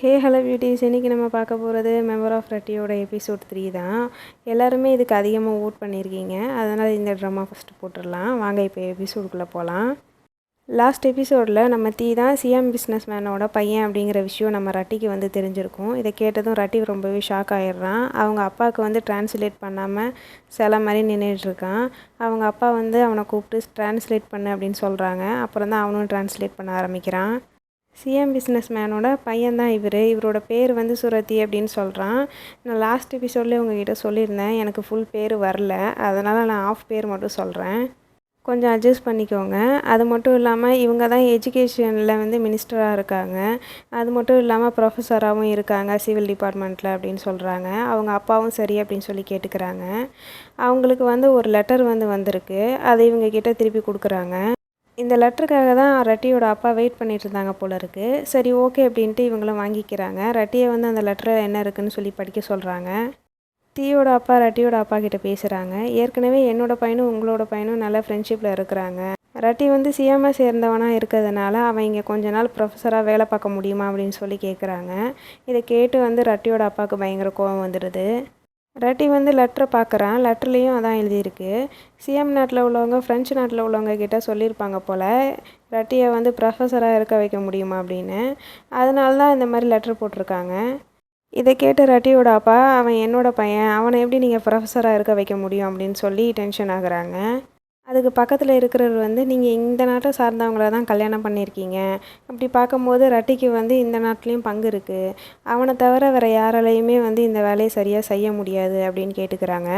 Hey hello beauties இன்றைக்கி நம்ம பார்க்க போகிறது மெம்பர் ஆஃப் ரட்டியோட எபிசோட் த்ரீ தான். எல்லாருமே இதுக்கு அதிகமாக ஓட் பண்ணியிருக்கீங்க அதனால் இந்த ட்ராமா ஃபஸ்ட்டு போட்டுடலாம். வாங்க இப்போ எபிசோடுக்குள்ளே போகலாம் லாஸ்ட் எபிசோடில் நம்ம தீ தான் சிஎம் பிஸ்னஸ் மேனோட பையன் அப்படிங்கிற விஷயம் நம்ம ரட்டிக்கு வந்து தெரிஞ்சிருக்கும். இதை கேட்டதும் ரட்டி ரொம்பவே ஷாக் ஆகிடுறான் அவங்க அப்பாவுக்கு வந்து டிரான்ஸ்லேட் பண்ணாமல் சில மாதிரி நின்றுட்டுருக்கான் அவங்க அப்பா வந்து அவனை கூப்பிட்டு டிரான்ஸ்லேட் பண்ணு அப்படின்னு சொல்கிறாங்க அப்புறம் தான் அவனும் டிரான்ஸ்லேட் பண்ண ஆரம்பிக்கிறான். சிஎம் பிஸ்னஸ் மேனோட பையன் தான் இவர். இவரோட பேர் வந்து சுரத்தி அப்படின்னு சொல்கிறான் நான் லாஸ்ட் எபிசோட்லேயே உங்ககிட்ட சொல்லியிருந்தேன். எனக்கு ஃபுல் பேர் வரல. அதனால் நான் ஆஃப் பேர் மட்டும் சொல்கிறேன் கொஞ்சம் அட்ஜஸ்ட் பண்ணிக்கோங்க. அது மட்டும் இல்லாமல் இவங்க தான் எஜுகேஷனில் வந்து மினிஸ்டராக இருக்காங்க. அது மட்டும் இல்லாமல் ப்ரொஃபஸராகவும் இருக்காங்க சிவில் டிபார்ட்மெண்ட்டில் அப்படின்னு சொல்கிறாங்க அவங்க அப்பாவும் சரி அப்படின்னு சொல்லி கேட்டுக்கிறாங்க. அவங்களுக்கு வந்து ஒரு லெட்டர் வந்து வந்திருக்கு. அதை இவங்க கிட்டே திருப்பி கொடுக்குறாங்க. இந்த லெட்டருக்காக தான் ரட்டியோட அப்பா வெயிட் பண்ணிட்டு இருந்தாங்க போல இருக்கு. சரி ஓகே அப்படின்ட்டு இவங்களும் வாங்கிக்கிறாங்க. ரட்டியை வந்து அந்த லெட்டரில் என்ன இருக்குன்னு சொல்லி படிக்க சொல்கிறாங்க தீயோட அப்பா ரட்டியோட அப்பா கிட்ட பேசுகிறாங்க ஏற்கனவே என்னோட பையனும் உங்களோட பையனும் நல்ல ஃப்ரெண்ட்ஷிப்பில் இருக்கிறாங்க. ரட்டி வந்து சிஎம்ஐ சேர்ந்தவனாக இருக்கிறதுனால அவன் இங்கே கொஞ்ச நாள் ப்ரொஃபஸராக வேலை பார்க்க முடியுமா அப்படின்னு சொல்லி கேட்குறாங்க இதை கேட்டு வந்து ரட்டியோட அப்பாவுக்கு பயங்கர கோவம் வந்துடுது. ரட்டி வந்து லெட்டரை பார்க்குறான் லெட்டர்லேயும் அதான் எழுதியிருக்கு. சிஎம் நாட்டில் உள்ளவங்க ஃப்ரெஞ்சு நாட்டில் உள்ளவங்க கிட்ட சொல்லியிருப்பாங்க போல் ரட்டியை வந்து ப்ரொஃபஸராக இருக்க வைக்க முடியுமா அப்படின்னு. அதனால தான் இந்த மாதிரி லெட்டர் போட்டிருக்காங்க. இதை கேட்டு ரட்டியோட அப்பா அவன் என்னோட பையன் அவனை எப்படி நீங்கள் ப்ரொஃபஸராக இருக்க வைக்க முடியும் அப்படின்னு சொல்லி டென்ஷன் ஆகுறாங்க. அதுக்கு பக்கத்தில் இருக்கிறவர் வந்து நீங்கள் இந்த நாட்டை சார்ந்தவங்கள தான் கல்யாணம் பண்ணியிருக்கீங்க. அப்படி பார்க்கும்போது ரட்டிக்கு வந்து இந்த நாட்டிலையும் பங்கு இருக்குது அவனை தவிர வேறு யாராலையுமே வந்து இந்த வேலையை சரியாக செய்ய முடியாது அப்படின்னு கேட்டுக்கிறாங்க.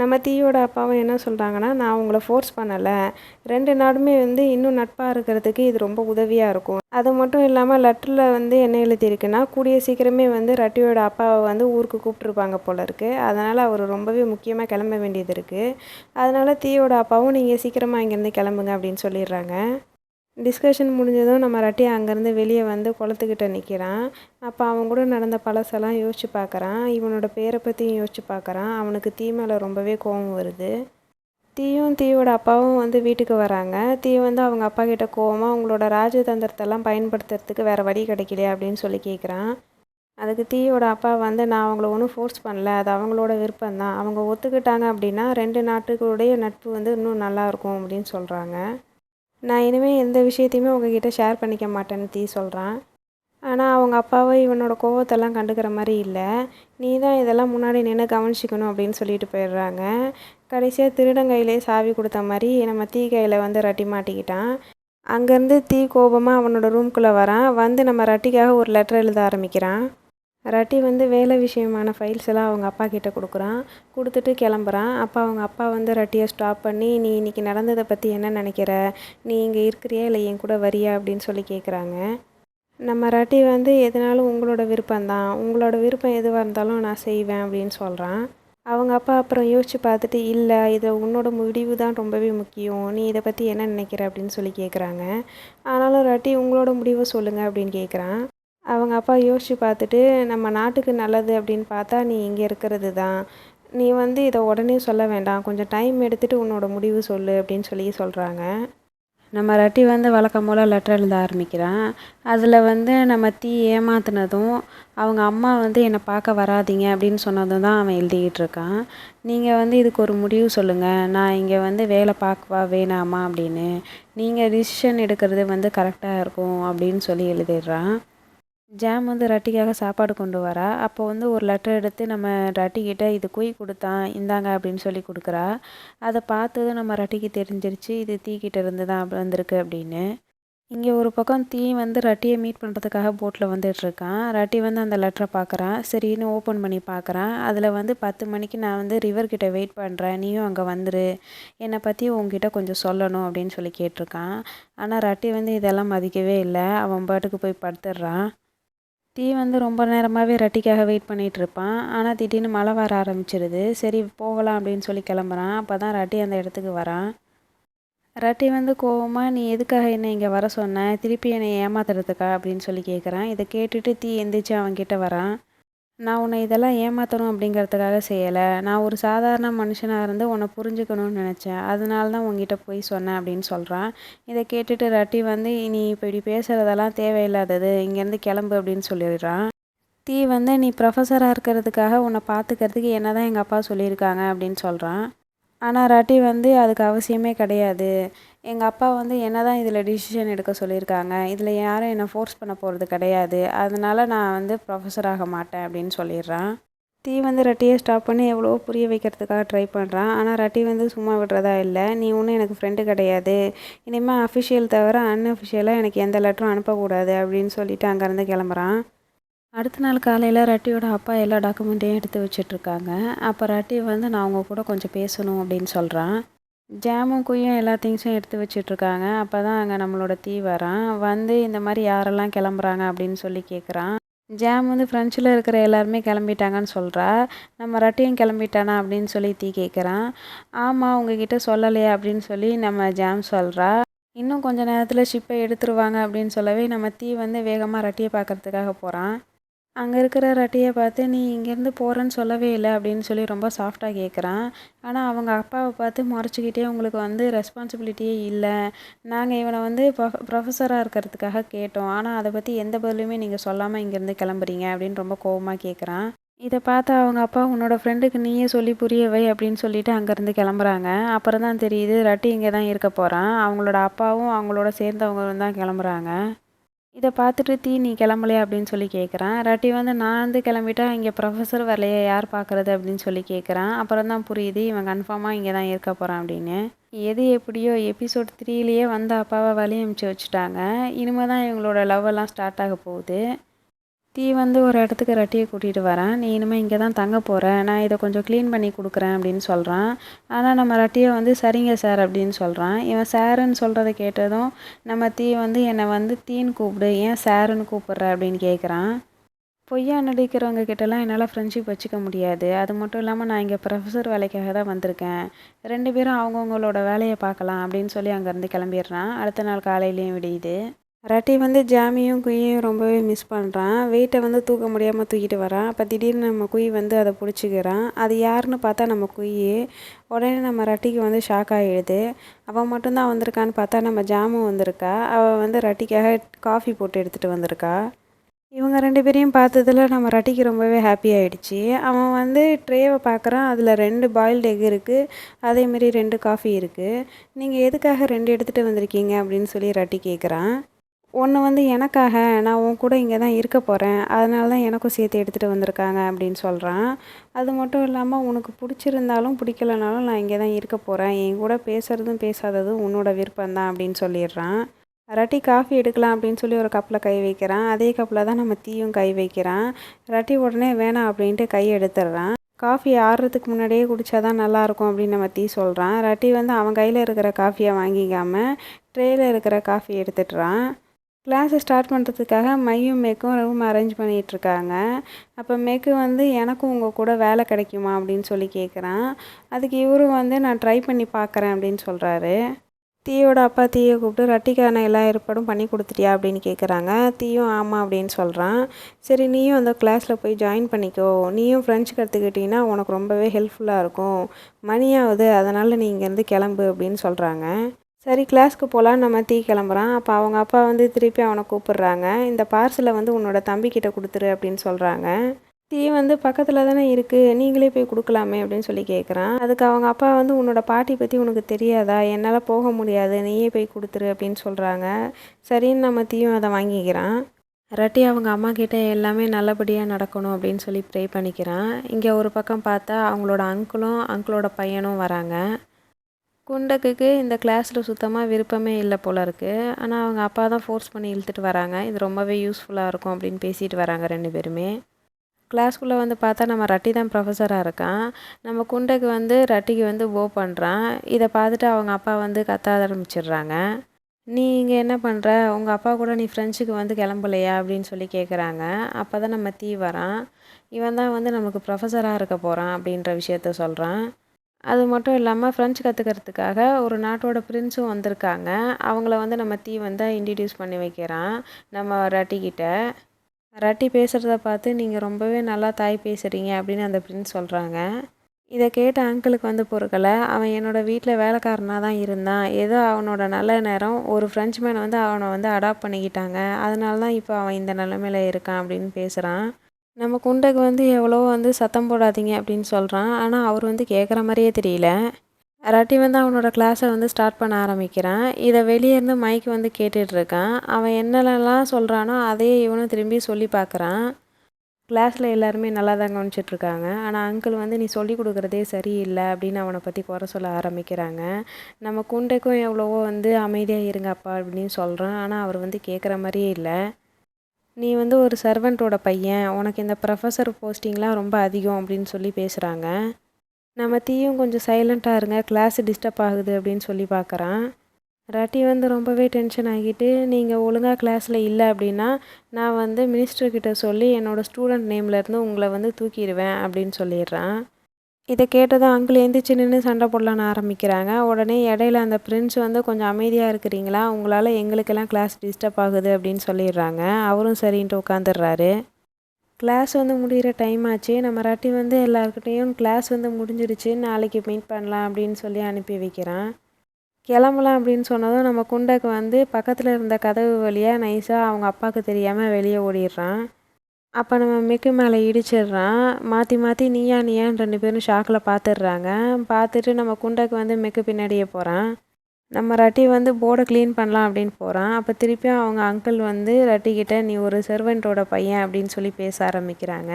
நம்ம தீயோட அப்பாவும் என்ன சொல்கிறாங்கன்னா நான் உங்களை ஃபோர்ஸ் பண்ணலை. ரெண்டு நாடுமே வந்து இன்னும் நட்பாக இருக்கிறதுக்கு இது ரொம்ப உதவியாக இருக்கும். அது மட்டும் இல்லாமல் லெட்டரில் வந்து என்ன எழுதியிருக்குன்னா கூடிய சீக்கிரமே வந்து ரட்டியோட அப்பாவை வந்து ஊருக்கு கூப்பிட்ருப்பாங்க போல இருக்குது அதனால் அவர் ரொம்பவே முக்கியமாக கிளம்ப வேண்டியது இருக்குது அதனால் தீயோட அப்பாவும் நீங்கள் சீக்கிரமாக இங்கேருந்து கிளம்புங்க அப்படின்னு சொல்லிடுறாங்க. டிஸ்கஷன் முடிஞ்சதும் நம்ம ரட்டி அங்கேருந்து வெளியே வந்து குளத்துக்கிட்ட நிற்கிறான் அப்போ அவன் கூட நடந்த பழசெல்லாம் யோசிச்சு பார்க்குறான். இவனோட பேரை பற்றியும் யோசிச்சு பார்க்குறான். அவனுக்கு தீ மேலே ரொம்பவே கோபம் வருது. தீயும் தீயோட அப்பாவும் வந்து வீட்டுக்கு வராங்க. தீ வந்து அவங்க அப்பா கிட்ட கோவமாக அவங்களோட ராஜதந்திரத்தெல்லாம் பயன்படுத்துறதுக்கு வேறு வழி கிடைக்கலையா? அப்படின்னு சொல்லி கேட்குறான் அதுக்கு தீயோட அப்பா வந்து நான் அவங்கள ஒன்றும் ஃபோர்ஸ் பண்ணல. அது அவங்களோட விருப்பம் தான் அவங்க ஒத்துக்கிட்டாங்க அப்படின்னா ரெண்டு நாட்டுகளுடைய நட்பு வந்து இன்னும் நல்லாயிருக்கும் அப்படின்னு சொல்கிறாங்க நான் இனிமேல் எந்த விஷயத்தையுமே உங்ககிட்ட ஷேர் பண்ணிக்க மாட்டேன்னு தீ சொல்கிறான் ஆனால் அவங்க அப்பாவை இவனோட கோவத்தெல்லாம் கண்டுக்கிற மாதிரி இல்லை. நீ தான் இதெல்லாம் முன்னாடி நின்று கவனிச்சிக்கணும் அப்படின்னு சொல்லிட்டு போயிடுறாங்க. கடைசியாக திருடங்கையிலே சாவி கொடுத்த மாதிரி நம்ம தீ கையில் வந்து ரட்டி மாட்டிக்கிட்டான். அங்கேருந்து தீ கோபமாக அவனோட ரூம்குள்ளே வரான். வந்து நம்ம ரட்டிக்காக ஒரு லெட்டர் எழுத ஆரம்பிக்கிறான். ரட்டி வந்து வேலை விஷயமான ஃபைல்ஸ் எல்லாம் அவங்க அப்பா கிட்ட கொடுக்குறான். கொடுத்துட்டு கிளம்புறான். அப்போ அவங்க அப்பா வந்து ரட்டியை ஸ்டாப் பண்ணி நீ இன்றைக்கி நடந்ததை பற்றி என்ன நினைக்கிற? நீ இங்கே இருக்கிறியா? இல்லை என் கூட வரியா? அப்படின்னு சொல்லி கேட்குறாங்க நம்ம ரட்டி வந்து எதுனாலும் உங்களோட விருப்பம்தான். உங்களோட விருப்பம் எதுவாக இருந்தாலும் நான் செய்வேன் அப்படின்னு சொல்கிறான் அவங்க அப்பா அப்புறம் யோசித்து பார்த்துட்டு இல்லை இதை உன்னோட முடிவு தான் ரொம்பவே முக்கியம். நீ இதை பற்றி என்ன நினைக்கிற? அப்படின்னு சொல்லி கேட்குறாங்க ஆனாலும் ரட்டி உங்களோட முடிவை சொல்லுங்கள் அப்படின்னு கேட்குறான் அவங்க அப்பா யோசித்து பார்த்துட்டு நம்ம நாட்டுக்கு நல்லது அப்படின்னு பார்த்தா நீ இங்கே இருக்கிறது தான் நீ வந்து இதை உடனே சொல்ல வேண்டாம். கொஞ்சம் டைம் எடுத்துகிட்டு உன்னோட முடிவு சொல்லு அப்படின்னு சொல்லி சொல்கிறாங்க நம்ம ரட்டி வந்து வழக்கம் போல் லெட்டர் எழுத ஆரம்பிக்கிறான். அதில் வந்து நம்ம தீ ஏமாத்தினதும் அவங்க அம்மா வந்து என்னை பார்க்க வராதிங்க அப்படின்னு சொன்னதும் தான் அவன் எழுதிக்கிட்டு இருக்கான். நீங்கள் வந்து இதுக்கு ஒரு முடிவு சொல்லுங்கள் நான் இங்கே வந்து வேலை பார்க்கவா வேணாமா அப்படின்னு. நீங்கள் டிசிஷன் எடுக்கிறது வந்து கரெக்டாக இருக்கும் அப்படின்னு சொல்லி எழுதிடுறான். ஜாம் வந்து ரட்டிக்காக சாப்பாடு கொண்டு வரா. அப்போ வந்து ஒரு லெட்டர் எடுத்து நம்ம ரட்டிக்கிட்ட இது குய் கொடுத்தான் இந்தாங்க அப்படின்னு சொல்லி கொடுக்குறா. அதை பார்த்ததும் நம்ம ரட்டிக்கு தெரிஞ்சிருச்சு இது தீக்கிட்ட இருந்து தான் வந்திருக்கு அப்படின்னு. இங்கே ஒரு பக்கம் தீ வந்து ரட்டியை மீட் பண்ணுறதுக்காக போட்டில் வந்துட்டுருக்கான் ரட்டி வந்து அந்த லெட்டரை பார்க்குறான். சரின்னு ஓப்பன் பண்ணி பார்க்குறான். அதில் வந்து பத்து மணிக்கு நான் வந்து ரிவர்கிட்ட வெயிட் பண்ணுறேன் நீயும் அங்கே வந்துரு. என்னை பற்றி உங்ககிட்ட கொஞ்சம் சொல்லணும் அப்படின்னு சொல்லி கேட்டிருக்கான். ஆனால் ரட்டி வந்து இதெல்லாம் மதிக்கவே இல்லை. அவன் பாட்டுக்கு போய் படுத்துடுறான். தீ வந்து ரொம்ப நேரமாகவே ரட்டிக்காக வெயிட் பண்ணிகிட்ருப்பான் ஆனால் திடீர்னு மழை வர ஆரம்பிச்சிருது. சரி போகலாம் அப்படின்னு சொல்லி கிளம்புறான். அப்போ தான் ரட்டி அந்த இடத்துக்கு வரான். ரட்டி வந்து கோவமாக நீ எதுக்காக என்னை இங்கே வர சொன்ன? திருப்பி என்னை ஏமாத்துறதுக்கா? அப்படின்னு சொல்லி கேட்குறான் இதை கேட்டுட்டு தீ எந்திரிச்சு அவன்கிட்ட வரான். நான் உன்னை இதெல்லாம் ஏமாற்றணும் அப்படிங்கிறதுக்காக செய்யலை. நான் ஒரு சாதாரண மனுஷனாக இருந்து உன்னை புரிஞ்சுக்கணும்னு நினச்சேன். அதனால தான் உங்ககிட்ட போய் சொன்னேன் அப்படின்னு சொல்கிறான் இதை கேட்டுட்டு ரட்டி வந்து நீ இப்போ இப்படி பேசுகிறதெல்லாம் தேவையில்லாதது. இங்கேருந்து கிளம்பு அப்படின்னு சொல்லிடுறான். தீ வந்து நீ ப்ரொஃபஸராக இருக்கிறதுக்காக உன்னை பார்த்துக்கிறதுக்கு என்ன தான் எங்கள் அப்பா சொல்லியிருக்காங்க அப்படின்னு சொல்கிறான் ஆனால் ராட்டி வந்து அதுக்கு அவசியமே கிடையாது. எங்கள் அப்பா வந்து என்ன தான் இதில் டிசிஷன் எடுக்க சொல்லியிருக்காங்க இதில் யாரும் என்னை ஃபோர்ஸ் பண்ண போகிறது கிடையாது. அதனால் நான் வந்து ப்ரொஃபஸர் ஆக மாட்டேன் அப்படின்னு சொல்லிடுறான். தீ வந்து ரட்டியை ஸ்டாப் பண்ணி எவ்வளோ புரிய வைக்கிறதுக்காக ட்ரை பண்ணுறான் ஆனால் ரட்டி வந்து சும்மா விடுறதா இல்லை. நீ ஒன்றும் எனக்கு ஃப்ரெண்டு கிடையாது. இனிமேல் அஃபிஷியல் தவிர அன்அஃபிஷியலாக எனக்கு எந்த லெட்டரும் அனுப்பக்கூடாது அப்படின்னு சொல்லிட்டு அங்கேருந்து கிளம்புறான். அடுத்த நாள் காலையில் ரட்டியோட அப்பா எல்லா டாக்குமெண்ட்டையும் எடுத்து வச்சிட்ருக்காங்க. அப்போ ரட்டி வந்து நான் அவங்க கூட கொஞ்சம் பேசணும் அப்படின்னு சொல்கிறான் ஜாமும் குயும் எல்லா திங்ஸும் எடுத்து வச்சிட்ருக்காங்க. அப்போ தான் அங்கே நம்மளோட தீ வரான். வந்து இந்த மாதிரி யாரெல்லாம் கிளம்புறாங்க? அப்படின்னு சொல்லி கேட்குறான் ஜாம் வந்து ஃப்ரெண்ட்ஸில் இருக்கிற எல்லாருமே கிளம்பிட்டாங்கன்னு சொல்கிறா நம்ம ரட்டியும் கிளம்பிட்டானா? அப்படின்னு சொல்லி தீ கேட்குறான் ஆமாம் உங்ககிட்ட சொல்லலையா அப்படின்னு சொல்லி நம்ம ஜாம் சொல்கிறா இன்னும் கொஞ்சம் நேரத்தில் ஷிப்பை எடுத்துருவாங்க அப்படின்னு சொல்லவே நம்ம தீ வந்து வேகமாக ரட்டியை பார்க்குறதுக்காக போகிறான் அங்கே இருக்கிற ரட்டையை பார்த்து நீ இங்கேருந்து போகிறேன்னு சொல்லவே இல்லை அப்படின்னு சொல்லி ரொம்ப சாஃப்டாக கேட்குறான் ஆனால் அவங்க அப்பாவை பார்த்து முறைச்சிக்கிட்டே உங்களுக்கு வந்து ரெஸ்பான்சிபிலிட்டியே இல்லை. நாங்கள் இவனை வந்து ப்ரொஃபஸராக இருக்கிறதுக்காக கேட்டோம். ஆனால் அதை பற்றி எந்த பதிலுமே நீங்கள் சொல்லாமல் இங்கேருந்து கிளம்புறீங்க அப்படின்னு ரொம்ப கோபமாக கேட்குறான் இதை பார்த்து அவங்க அப்பா உன்னோட ஃப்ரெண்டுக்கு நீயே சொல்லி புரியவை அப்படின்னு சொல்லிட்டு அங்கேருந்து கிளம்புறாங்க. அப்புறம் தான் தெரியுது ரட்டி இங்கே தான் இருக்க போகிறான் அவங்களோட அப்பாவும் அவங்களோட சேர்ந்தவங்க தான் கிளம்புறாங்க. இதை பார்த்துட்டு தீ நீ கிளம்பலையா? அப்படின்னு சொல்லி கேட்குறான். ராட்டி வந்து நான் வந்து கிளம்பிட்டா இங்கே ப்ரொஃபஸர் வரலையே யார் பார்க்குறது? அப்படின்னு சொல்லி கேட்குறான். அப்புறம் தான் புரியுது இவன் கன்ஃபார்மாக இங்கே தான் இருக்க போகிறான் அப்படின்னு. எது எப்படியோ எபிசோட் த்ரீலேயே வந்து அப்பாவை வழி அனுப்பிச்சி வச்சுட்டாங்க. இனிமேல் தான் இவங்களோட லவ் எல்லாம் ஸ்டார்ட் ஆக போகுது. தீ வந்து ஒரு இடத்துக்கு ரட்டியை கூட்டிகிட்டு வரேன். நீ இனிமேல் இங்கே தான் தங்க போகிறேன் நான் இதை கொஞ்சம் க்ளீன் பண்ணி கொடுக்குறேன் அப்படின்னு சொல்கிறான் ஆனால் நம்ம ரட்டியை வந்து சரிங்க சார் அப்படின்னு சொல்கிறான் இவன் சாருன்னு சொல்கிறத கேட்டதும் நம்ம தீ வந்து என்னை வந்து தீன்னு கூப்பிடு ஏன் சாருன்னு கூப்பிட்ற அப்படின்னு கேட்குறான் பொய்யா நடிக்கிறவங்க கிட்டலாம் என்னால் ஃப்ரெண்ட்ஷிப் வச்சுக்க முடியாது. அது மட்டும் இல்லாமல் நான் இங்கே ப்ரொஃபஸர் வேலைக்காக தான் வந்திருக்கேன். ரெண்டு பேரும் அவங்கவுங்களோட வேலையை பார்க்கலாம் அப்படின்னு சொல்லி அங்கேருந்து கிளம்பிடுறான். அடுத்த நாள் காலையிலையும் விடியுது. ரட்டி வந்து ஜாமியும் குயையும் ரொம்பவே மிஸ் பண்ணுறான் வெயிட்டை வந்து தூக்க முடியாமல் தூக்கிட்டு வரான். அப்போ திடீர்னு நம்ம குய் வந்து அதை பிடிச்சிக்கிறான். அது யாருன்னு பார்த்தா நம்ம குய் உடனே நம்ம ரட்டிக்கு வந்து ஷாக் ஆகிடுது அவன் மட்டும்தான் வந்திருக்கான்னு பார்த்தா நம்ம ஜாமும் வந்திருக்கா. அவள் வந்து ரட்டிக்காக காஃபி போட்டு எடுத்துகிட்டு வந்திருக்கா. இவங்க ரெண்டு பேரையும் பார்த்ததில் நம்ம ரட்டிக்கு ரொம்பவே ஹாப்பி ஆகிடுச்சி அவன் வந்து ட்ரேவை பார்க்குறான் அதில் ரெண்டு பாயில்டு எக் இருக்குது அதேமாரி ரெண்டு காஃபி இருக்குது நீங்கள் எதுக்காக ரெண்டு எடுத்துகிட்டு வந்திருக்கீங்க அப்படின்னு சொல்லி ரட்டி கேட்குறான் ஒன்று வந்து எனக்காக நான் உன் கூட இங்கே தான் இருக்க போகிறேன் அதனால தான் எனக்கும் சேர்த்து எடுத்துகிட்டு வந்திருக்காங்க அப்படின்னு சொல்கிறான் அது மட்டும் இல்லாமல் உனக்கு பிடிச்சிருந்தாலும் பிடிக்கலனாலும் நான் இங்கே தான் இருக்க போகிறேன் என் கூட பேசுகிறதும் பேசாததும் உன்னோட விருப்பம் தான் அப்படின்னு சொல்லிடுறான். ரட்டி காஃபி எடுக்கலாம் அப்படின்னு சொல்லி ஒரு கப்பில் கை வைக்கிறான். அதே கப்பில் தான் நம்ம தீயும் கை வைக்கிறான். ரட்டி உடனே வேணாம் அப்படின்ட்டு கை எடுத்துடுறான். காஃபி ஆடுறதுக்கு முன்னாடியே குடித்தா தான் நல்லாயிருக்கும் அப்படின்னு நம்ம தீ சொல்கிறான் ரட்டி வந்து அவன் கையில் இருக்கிற காஃபியை வாங்கிக்காமல் ட்ரேயில் இருக்கிற காஃபி எடுத்துடுறான். கிளாஸை ஸ்டார்ட் பண்ணுறதுக்காக மையும் மேக்கும் ரூம் அரேஞ்ச் பண்ணிகிட்ருக்காங்க அப்போ மேக்கு வந்து எனக்கும் உங்கள் கூட வேலை கிடைக்குமா? அப்படின்னு சொல்லி கேட்குறான் அதுக்கு இவரும் வந்து நான் ட்ரை பண்ணி பார்க்குறேன் அப்படின்னு சொல்கிறாரு தீயோட அப்பா தீயை கூப்பிட்டு ரட்டிக்கான எல்லா ஏற்பாடும் பண்ணி கொடுத்துட்டியா? அப்படின்னு கேட்குறாங்க தீயும் ஆமாம் அப்படின்னு சொல்கிறான் சரி நீயும் அந்த கிளாஸில் போய் ஜாயின் பண்ணிக்கோ. நீயும் ஃப்ரெண்ட்ஸ் கற்றுக்கிட்டிங்கன்னா உனக்கு ரொம்பவே ஹெல்ப்ஃபுல்லாக இருக்கும். மணியாகுது அதனால் நீ இங்கேருந்து கிளம்பு அப்படின்னு சொல்கிறாங்க சரி கிளாஸ்க்கு போகலாம் நம்ம தீ கிளம்புறான் அப்போ அவங்க அப்பா வந்து திருப்பி அவனை கூப்பிடுறாங்க. இந்த பார்சலை வந்து உன்னோட தம்பிக்கிட்ட கொடுத்துரு அப்படின்னு சொல்கிறாங்க தீ வந்து பக்கத்தில் தானே இருக்குது நீங்களே போய் கொடுக்கலாமே அப்படின்னு சொல்லி கேட்குறான் அதுக்கு அவங்க அப்பா வந்து உன்னோட பாட்டி பற்றி உனக்கு தெரியாதா? என்னால் போக முடியாது. நீயே போய் கொடுத்துரு அப்படின்னு சொல்கிறாங்க சரின்னு நம்ம தீயும் அதை வாங்கிக்கிறான். ரட்டி அவங்க அம்மா கிட்டே எல்லாமே நல்லபடியாக நடக்கணும் அப்படின்னு சொல்லி ப்ரே பண்ணிக்கிறான். இங்கே ஒரு பக்கம் பார்த்தா அவங்களோட அங்கிளும் அங்கிளோட பையனும் வராங்க. குண்டக்குக்கு இந்த கிளாஸில் சுத்தமாக விருப்பமே இல்லை போல இருக்குது ஆனால் அவங்க அப்பா தான் ஃபோர்ஸ் பண்ணி இழுத்துட்டு வராங்க. இது ரொம்பவே யூஸ்ஃபுல்லாக இருக்கும் அப்படின்னு பேசிட்டு வராங்க ரெண்டு பேருமே. கிளாஸ்க்குள்ளே வந்து பார்த்தா நம்ம ரட்டி தான் ப்ரொஃபஸராக இருக்கான். நம்ம குண்டக்கு வந்து ரட்டிக்கு வந்து போ பண்ணுறான் இதை பார்த்துட்டு அவங்க அப்பா வந்து கத்த ஆரம்பிச்சிடுறாங்க. நீ இங்கே என்ன பண்ணுற உங்கள் அப்பா கூட நீ ஃப்ரெண்ட்ஸுக்கு வந்து கிளம்பலையா? அப்படின்னு சொல்லி கேட்குறாங்க அப்போ தான் நம்ம தீ வரான். இவன் தான் வந்து நமக்கு ப்ரொஃபஸராக இருக்க போகிறான் அப்படின்ற விஷயத்த சொல்கிறான் அது மட்டும் இல்லாமல் ஃப்ரெஞ்சு கற்றுக்கிறதுக்காக ஒரு நாட்டோட பிரின்ஸும் வந்திருக்காங்க. அவங்கள வந்து நம்ம தீ வந்து இன்ட்ரடியூஸ் பண்ணி வைக்கிறான். நம்ம ரட்டிக்கிட்ட ரட்டி பேசுகிறத பார்த்து நீங்கள் ரொம்பவே நல்லா தாய் பேசுகிறீங்க அப்படின்னு அந்த பிரின்ஸ் சொல்கிறாங்க இதை கேட்ட அங்கிளுக்கு வந்து பொறுக்கலை. அவன் என்னோட வீட்டில் வேலைக்காரனாக தான் இருந்தான். ஏதோ அவனோட நல்ல நேரம் ஒரு ஃப்ரெஞ்ச்மேன் வந்து அவனை வந்து அடாப்ட் பண்ணிக்கிட்டாங்க. அதனால தான் இப்போ அவன் இந்த நிலமையில இருக்கான் அப்படின்னு பேசுகிறான் நம்ம குண்டக்கு வந்து எவ்வளோ வந்து சத்தம் போடாதீங்க அப்படின்னு சொல்கிறான் ஆனால் அவர் வந்து கேட்குற மாதிரியே தெரியல. ரட்டி வந்து அவனோட கிளாஸை வந்து ஸ்டார்ட் பண்ண ஆரம்பிக்கிறான். இதை வெளியே இருந்து மைக் வந்து கேட்டுட்ருக்கான் அவன் என்னென்னலாம் சொல்கிறானோ அதையே இவனும் திரும்பி சொல்லி பார்க்குறான். கிளாஸில் எல்லாருமே நல்லா தான் கவனிச்சிட்ருக்காங்க ஆனால் அங்கிள் வந்து நீ சொல்லி கொடுக்குறதே சரியில்லை அப்படின்னு அவனை பற்றி குறை சொல்ல ஆரம்பிக்கிறாங்க. நம்ம குண்டைக்கும் எவ்வளவோ வந்து அமைதியாக இருங்கப்பா அப்படின்னு சொல்கிறான் ஆனால் அவர் வந்து கேட்குற மாதிரியே இல்லை. நீ வந்து ஒரு சர்வெண்ட்டோட பையன் உனக்கு இந்த ப்ரொஃபஸர் போஸ்டிங்லாம் ரொம்ப அதிகம் அப்படின்னு சொல்லி பேசுகிறாங்க நம்ம தீயும் கொஞ்சம் சைலண்ட்டாக இருங்க கிளாஸ் டிஸ்டர்ப் ஆகுது அப்படின்னு சொல்லி பார்க்குறான் ராட்டி வந்து ரொம்பவே டென்ஷன் ஆகிட்டு நீங்கள் ஒழுங்காக கிளாஸில் இல்லை அப்படின்னா நான் வந்து மினிஸ்டர்கிட்ட சொல்லி என்னோடய ஸ்டூடெண்ட் நேம்லேருந்து உங்களை வந்து தூக்கிடுவேன் அப்படின்னு சொல்லிடுறான். இதை கேட்டதும் அங்கிள் எழுந்திரிச்சு நின்று சண்டை போடலான்னு ஆரம்பிக்கிறாங்க. உடனே இடையில அந்த பிரின்ஸ் வந்து கொஞ்சம் அமைதியாக இருக்கிறீங்களா? உங்களால் எங்களுக்கெல்லாம் கிளாஸ் டிஸ்டர்ப் ஆகுது அப்படின்னு சொல்லிடுறாங்க. அவரும் சரின்ட்டு உட்காந்துடுறாரு கிளாஸ் வந்து முடிகிற டைம் ஆச்சு. நம்ம ராட்டி வந்து எல்லாருக்கிட்டேயும் கிளாஸ் வந்து முடிஞ்சிருச்சு நாளைக்கு மீட் பண்ணலாம் அப்படின்னு சொல்லி அனுப்பி வைக்கிறான். கிளம்பலாம் அப்படின்னு சொன்னதும் நம்ம குண்டக்கு வந்து பக்கத்தில் இருந்த கதவு வழியாக நைஸாக அவங்க அப்பாவுக்கு தெரியாமல் வெளியே ஓடிடுறான். அப்போ நம்ம மெக்கு மேலே இடிச்சிடுறான். மாற்றி மாற்றி நீயா நீயான்னு ரெண்டு பேரும் ஷாக்கில் பார்த்துடுறாங்க பார்த்துட்டு நம்ம குண்டக்கு வந்து மெக்கு பின்னாடியே போகிறான் நம்ம ரட்டி வந்து போர்டை க்ளீன் பண்ணலாம் அப்படின்னு போகிறான் அப்போ திருப்பியும் அவங்க அங்கிள் வந்து ரட்டிக்கிட்ட நீ ஒரு சர்வெண்ட்டோட பையன் அப்படின்னு சொல்லி பேச ஆரம்பிக்கிறாங்க.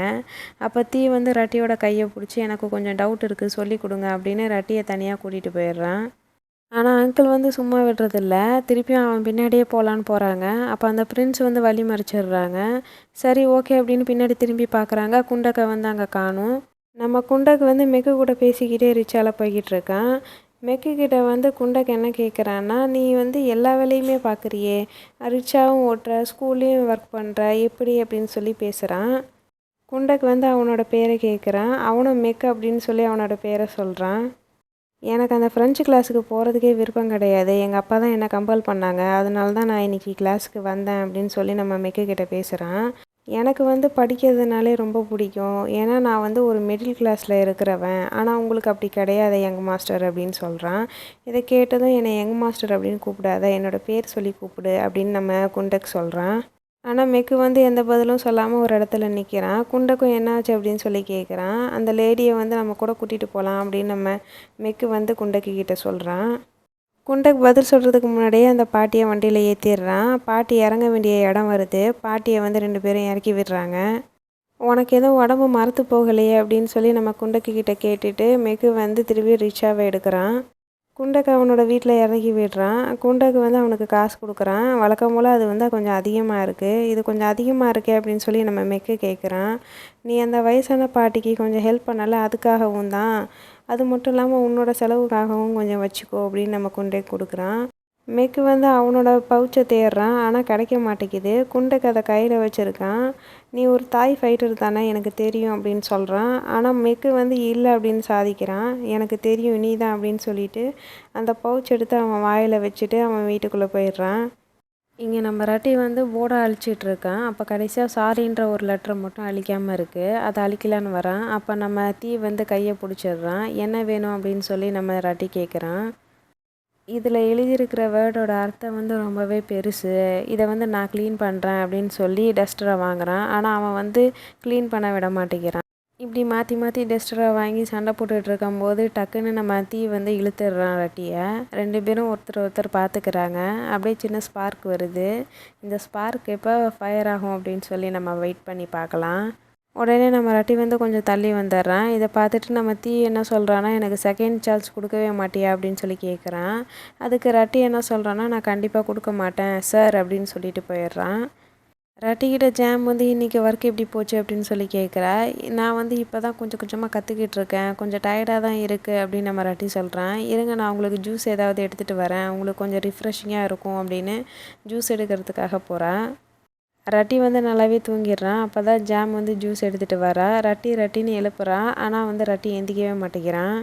அப்போ தீ வந்து ரட்டியோட கையை பிடிச்சி எனக்கு கொஞ்சம் டவுட் இருக்குது சொல்லி கொடுங்க அப்படின்னு ரட்டியை தனியாக கூட்டிகிட்டு போயிடுறான். ஆனால் அங்கிள் வந்து சும்மா விடுறதில்ல. திருப்பியும் அவன் பின்னாடியே போகலான்னு போகிறாங்க அப்போ அந்த பிரின்ஸ் வந்து வழி மறிச்சிடுறாங்க. சரி ஓகே அப்படின்னு பின்னாடி திரும்பி பார்க்குறாங்க குண்டக்கை வந்து அங்கே காணும். நம்ம குண்டக்கு வந்து மெக்கு கூட பேசிக்கிட்டே ரிச்சால போய்கிட்டு இருக்கான். மெக்கு கிட்ட வந்து குண்டக்கு என்ன கேட்குறான்னா நீ வந்து எல்லா வேலையுமே பார்க்குறியே ரிச்சாவும் ஓட்டுற ஸ்கூல்லையும் ஒர்க் பண்ணுற எப்படி? அப்படின்னு சொல்லி பேசுகிறான் குண்டக்கு வந்து அவனோட பேரை கேட்குறான் அவனும் மெக்கு அப்படின்னு சொல்லி அவனோட பேரை சொல்கிறான் எனக்கு அந்த ஃப்ரெஞ்சு கிளாஸுக்கு போகிறதுக்கே விருப்பம் கிடையாது. எங்கள் அப்பா தான் என்னை கம்பல் பண்ணாங்க. அதனால தான் நான் இன்றைக்கி கிளாஸுக்கு வந்தேன் அப்படின்னு சொல்லி நம்ம மெக்கு பேசுகிறேன் பேசுகிறான் எனக்கு வந்து படிக்கிறதுனாலே ரொம்ப பிடிக்கும். ஏன்னா நான் வந்து ஒரு மிடில் கிளாஸில் இருக்கிறவன். ஆனால் உங்களுக்கு அப்படி கிடையாது யங் மாஸ்டர் அப்படின்னு சொல்கிறான் இதை கேட்டதும் என்னை யங் மாஸ்டர் அப்படின்னு கூப்பிடாத. என்னோடய பேர் சொல்லி கூப்பிடு அப்படின்னு நம்ம குண்டக் சொல்கிறான் ஆனால் மெக்கு வந்து எந்த பதிலும் சொல்லாமல் ஒரு இடத்துல நிற்கிறான் குண்டக்கும் என்னாச்சு அப்படின்னு சொல்லி கேட்குறான் அந்த லேடியை வந்து நம்ம கூட கூட்டிகிட்டு போகலாம் அப்படின்னு நம்ம மெக்கு வந்து குண்டக்கு கிட்ட சொல்கிறான் குண்டக்கு பதில் சொல்கிறதுக்கு முன்னாடியே அந்த பாட்டியை வண்டியில் ஏற்றிடுறான் பாட்டி இறங்க வேண்டிய இடம் வருது. பாட்டியை வந்து ரெண்டு பேரும் இறக்கி விடுறாங்க. உனக்கு எதுவும் உடம்பு மறத்து போகலையே அப்படின்னு சொல்லி நம்ம குண்டக்கு கிட்ட கேட்டுட்டு மெக்கு வந்து திரும்பி ரிக்ஷாவை எடுக்கிறான். குண்டக்கு அவனோட வீட்டில் இறக்கி விடுறான். குண்டக்கு வந்து அவனுக்கு காசு கொடுக்குறான். வழக்கம் போல் அது வந்து கொஞ்சம் அதிகமாக இருக்குது இது கொஞ்சம் அதிகமாக இருக்கே அப்படின்னு சொல்லி நம்ம மெக்கு கேட்குறான் நீ அந்த வயசான பாட்டிக்கு கொஞ்சம் ஹெல்ப் பண்ணல அதுக்காகவும் தான். அது மட்டும் இல்லாமல் உன்னோட செலவுக்காகவும் கொஞ்சம் வச்சுக்கோ அப்படின்னு நம்ம குண்டே கொடுக்குறான். மெக்கு வந்து அவனோட பவுச்சை தேடுறான். ஆனால் கிடைக்க மாட்டேங்குது. குண்டக்கு அதை கையில் வச்சுருக்கான். நீ ஒரு தாய் ஃபைட்டர் தானே எனக்கு தெரியும் அப்படின்னு சொல்கிறான் ஆனால் மெக்கு வந்து இல்லை அப்படின்னு சாதிக்கிறான். எனக்கு தெரியும் நீ தான் அப்படின்னு சொல்லிட்டு அந்த பவுச் எடுத்து அவன் வாயில் வச்சுட்டு அவன் வீட்டுக்குள்ளே போயிடுறான். இங்கே நம்ம ரட்டி வந்து போர்டை அழிச்சிட்ருக்கான் அப்போ கடைசியாக சாரின்ற ஒரு லெட்டரை மட்டும் அழிக்காமல் இருக்குது அதை அழிக்கலான்னு வரான். அப்போ நம்ம தீ வந்து கையை பிடிச்சிடுறான். என்ன வேணும் அப்படின்னு சொல்லி நம்ம ரட்டி கேட்குறான் இதில் எழுதியிருக்கிற வேர்டோட அர்த்தம் வந்து ரொம்பவே பெருசு. இதை வந்து நான் க்ளீன் பண்ணுறேன் அப்படின்னு சொல்லி டஸ்டரை வாங்குகிறான் ஆனால் அவன் வந்து க்ளீன் பண்ண விட மாட்டேங்கிறான். இப்படி மாற்றி மாற்றி டஸ்டரை வாங்கி சண்டை போட்டுட்டு இருக்கும்போது டக்குன்னு நம்ம தீ வந்து இழுத்துடுறான் ரட்டியை ரெண்டு பேரும் ஒருத்தர் ஒருத்தர் பார்த்துக்கிறாங்க அப்படியே சின்ன ஸ்பார்க் வருது. இந்த ஸ்பார்க் எப்போ ஃபயர் ஆகும் அப்படின்னு சொல்லி நம்ம வெயிட் பண்ணி பார்க்கலாம். உடனே நம்ம ரட்டி வந்து கொஞ்சம் தள்ளி வந்துடுறான். இதை பார்த்துட்டு நம்ம தீ என்ன சொல்கிறான்னா எனக்கு செகண்ட் சார்ஜ் கொடுக்கவே மாட்டியா அப்படின்னு சொல்லி கேட்குறான் அதுக்கு ரட்டி என்ன சொல்கிறான்னா நான் கண்டிப்பாக கொடுக்க மாட்டேன் சார் அப்படின்னு சொல்லிட்டு போயிடுறான். ரட்டிக்கிட்ட ஜாம் வந்து இன்றைக்கி ஒர்க் எப்படி போச்சு அப்படின்னு சொல்லி கேட்குறா நான் வந்து இப்போ தான் கொஞ்சம் கொஞ்சமாக கற்றுக்கிட்டு இருக்கேன். கொஞ்சம் டயர்டாக தான் இருக்குது அப்படின்னு நம்ம ரட்டி சொல்கிறேன் இருங்க நான் உங்களுக்கு ஜூஸ் ஏதாவது எடுத்துகிட்டு வரேன். உங்களுக்கு கொஞ்சம் ரிஃப்ரெஷிங்காக இருக்கும் அப்படின்னு ஜூஸ் எடுக்கிறதுக்காக போகிறேன் ரட்டி வந்து நல்லாவே தூங்கிடுறான். அப்போ தான் ஜாம் வந்து ஜூஸ் எடுத்துகிட்டு வரா. ரட்டி ரட்டின்னு எழுப்புறான் ஆனால் வந்து ரட்டி எந்திக்கவே மாட்டேங்கிறான்.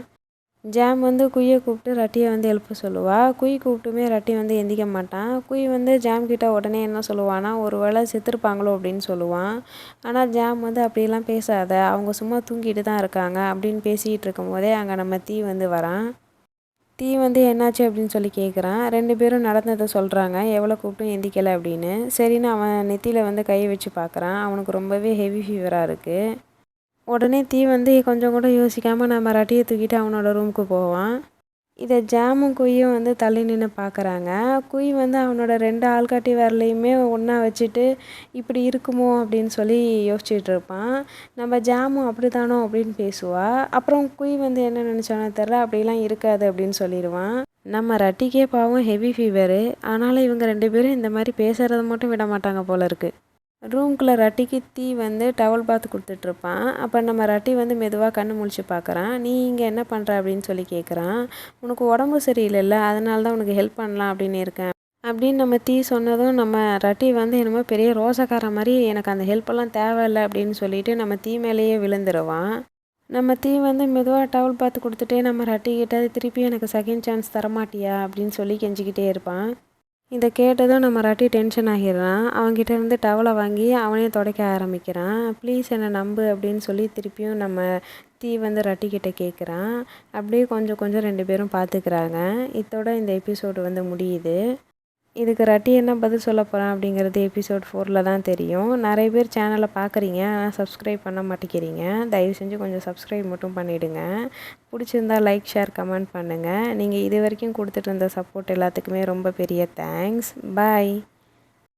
ஜாம் வந்து குய்யை கூப்பிட்டு ரட்டியை வந்து எழுப்ப சொல்லுவா. குய் கூப்பிட்டுமே ரட்டி வந்து எந்திக்க மாட்டான். குய் வந்து ஜாம் கிட்ட உடனே என்ன சொல்லுவான்னா ஒரு வேளை செத்துருப்பாங்களோ? அப்படின்னு சொல்லுவான். ஆனால் ஜாம் வந்து அப்படியெல்லாம் பேசாத. அவங்க சும்மா தூங்கிட்டு தான் இருக்காங்க அப்படின்னு பேசிகிட்டு இருக்கும்போதே அங்கே நம்ம தீ வந்து வரான். தீ வந்து என்னாச்சு அப்படின்னு சொல்லி கேட்குறான் ரெண்டு பேரும் நடந்ததை சொல்கிறாங்க எவ்வளோ கூப்பிட்டும் எந்திக்கலை அப்படின்னு. சரின்னு அவன் நெத்தியில் வந்து கையை வச்சு பார்க்குறான் அவனுக்கு ரொம்பவே ஹெவி ஃபீவராக இருக்குது உடனே தீ வந்து கொஞ்சம் கூட யோசிக்காமல் நம்ம ரட்டியை தூக்கிட்டு அவனோட ரூமுக்கு போவான். இதை ஜாமும் குய்யும் வந்து தள்ளி நின்று பார்க்குறாங்க குய் வந்து அவனோட ரெண்டு ஆள்காட்டி வரலையுமே ஒன்றா வச்சுட்டு இப்படி இருக்குமோ அப்படின்னு சொல்லி யோசிச்சுட்டு இருப்பான். நம்ம ஜாமும் அப்படி தானோ அப்படின்னு பேசுவா. அப்புறம் குய் வந்து என்ன நினச்சானோ தெரில அப்படிலாம் இருக்காது அப்படின்னு சொல்லிடுவான். நம்ம ரட்டிக்கே பாவம் ஹெவி ஃபீவரு ஆனாலும் இவங்க ரெண்டு பேரும் இந்த மாதிரி பேசுகிறத மட்டும் விட மாட்டாங்க போல இருக்குது ரூம்குள்ளே ரட்டிக்கு தீ வந்து டவல் பாத் கொடுத்துட்ருப்பான் அப்போ நம்ம ரட்டி வந்து மெதுவாக கண்ணு முழிச்சு பார்க்குறான் நீ இங்கே என்ன பண்ணுற அப்படின்னு சொல்லி கேட்குறான் உனக்கு உடம்பு சரியில்லைல்ல அதனால தான் உனக்கு ஹெல்ப் பண்ணலாம் அப்படின்னு இருக்கேன். அப்படின்னு நம்ம தீ சொன்னதும் நம்ம ரட்டி வந்து என்னமோ பெரிய ரோசக்கார மாதிரி எனக்கு அந்த ஹெல்ப்பெல்லாம் தேவையில்லை அப்படின்னு சொல்லிட்டு நம்ம தீ மேலேயே விழுந்துருவான். நம்ம தீ வந்து மெதுவாக டவல் பார்த்து கொடுத்துட்டே நம்ம ரட்டி கிட்ட திருப்பி எனக்கு செகண்ட் சான்ஸ் தரமாட்டியா? அப்படின்னு சொல்லி கெஞ்சிக்கிட்டே இருப்பான். இதை கேட்டதும் நம்ம ராட்டி டென்ஷன் ஆகிடுறான். அவன்கிட்ட இருந்து டவலை வாங்கி அவனே துடைக்க ஆரம்பிக்கிறான். ப்ளீஸ் என்னை நம்பு அப்படின்னு சொல்லி திருப்பியும் நம்ம தீ வந்து ரட்டிக்கிட்ட கேட்குறான். அப்படியே கொஞ்சம் கொஞ்சம் ரெண்டு பேரும் பார்த்துக்கிறாங்க. இதோட இந்த எபிசோடு வந்து முடியுது. இதுக்கு ரட்டி என்ன பதில் சொல்ல போகிறான் அப்படிங்கிறது எபிசோட் ஃபோரில் தான் தெரியும். நிறைய பேர் சேனலை பார்க்குறீங்க ஆனால் சப்ஸ்கிரைப் பண்ண மாட்டேங்கிறீங்க. தயவு செஞ்சு கொஞ்சம் சப்ஸ்கிரைப் மட்டும் பண்ணிவிடுங்க பிடிச்சிருந்தா லைக் ஷேர் கமெண்ட் பண்ணுங்கள் நீங்கள் இது வரைக்கும் கொடுத்துட்டு இருந்த சப்போர்ட் எல்லாத்துக்குமே ரொம்ப பெரிய தேங்க்ஸ் பாய்